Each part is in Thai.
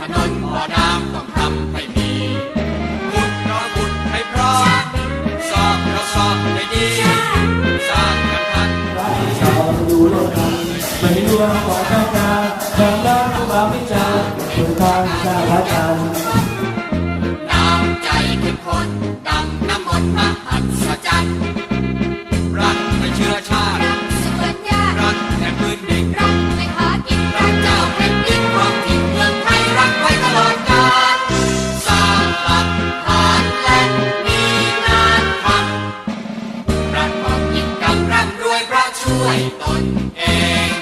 ถนนบ่อน้ำต้องทำให้มีขุดเราขุดให้พร้อมสอบเราสอบให้ดีสร้างกันทันชาวอยู่ร่วมกันไม่รวมก่อนต้องการแบ่งแบ่งผู้บาวิจารณ์คุณทางชาติพันน้ำใจเข้มข้นดังน้ำมนต์มหัศจรรย์ เพราะช่วยตนเอง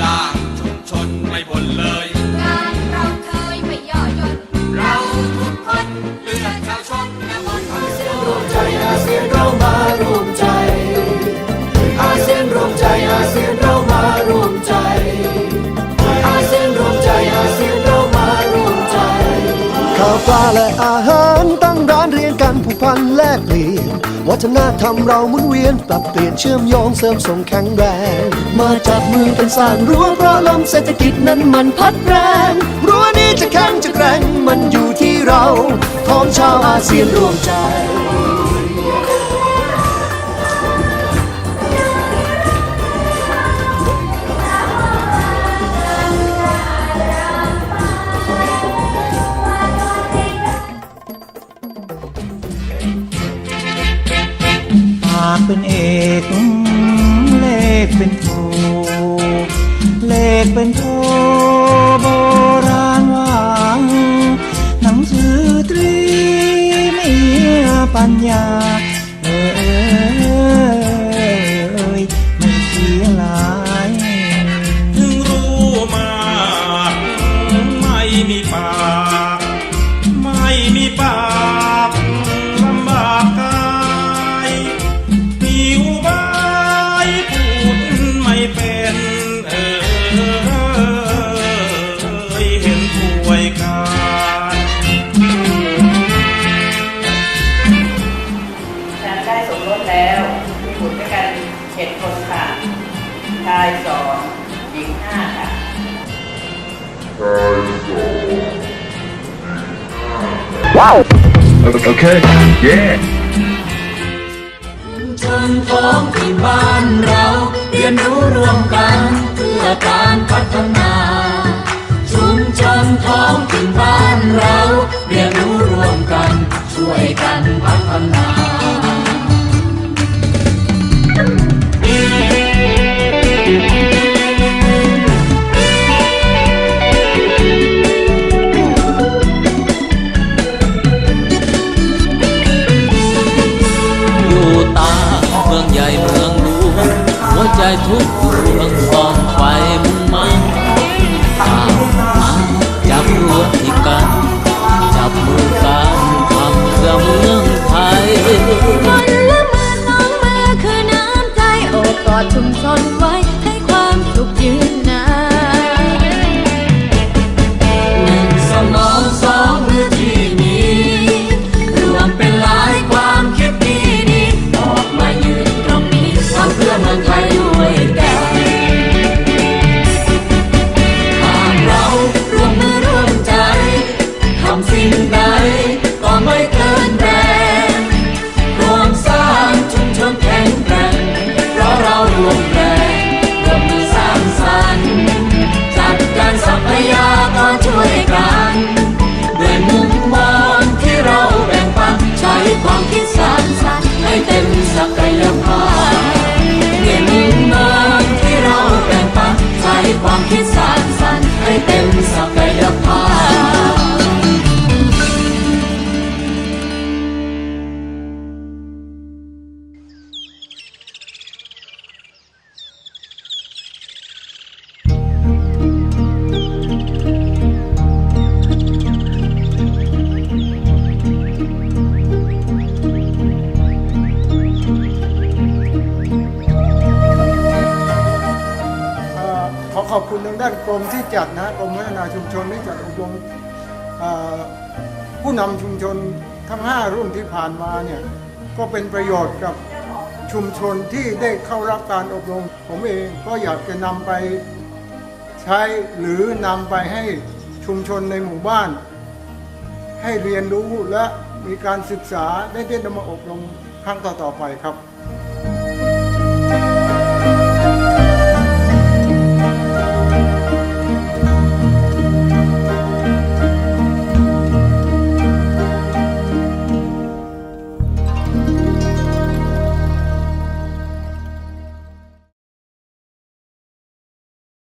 สร้างชุมชนไม่บ่นเลย งานเราเคยไม่ย่อหย่อนเราทุกคนเลือดชาวชนและมนของเสือรวมใจอาเซียนเรามารวมใจ อาเซียนรวมใจอาเซียนเรามารวมใจ อาเซียนรวมใจอาเซียนเรามารวมใจ ข้าวปลาและอาหารตั้งร้านเรียนกันผูกพันแลกเปลี่ยน วัฒนธรรมเราหมุนเวียน ปรับเปลี่ยนเชื่อมโยงเสริมส่งแข็งแรง มาจับมือกันสร้างรั้วเพราะลมเศรษฐกิจนั้นมันพัดแรงรั้วนี้จะแข็งจะแกร่งมันอยู่ที่เราของชาวอาเซียนร่วมใจ เป็นโท คนค่ะ ชายสองหญิงห้าค่ะ Okay, yeah. ชนท้องถิ่นบ้านเราเรียนรู้ร่วมกันเพื่อการพัฒนาชุมชนท้องถิ่นบ้านเราเรียนรู้ร่วมกันช่วยกัน หัวใคุณทางด้านกรมที่จัดนะกรมพัฒนาชุมชนที่จัดอบรมผู้นำชุมชนทั้ง 5 รุ่นที่ผ่านมาเนี่ยก็เป็นประโยชน์กับชุมชนที่ได้เข้ารับการอบรม ผมเองก็อยากจะนำไปใช้หรือนำไปให้ชุมชนในหมู่บ้าน ให้เรียนรู้และมีการศึกษาได้ได้นำมาอบรมครั้งต่อๆไปครับ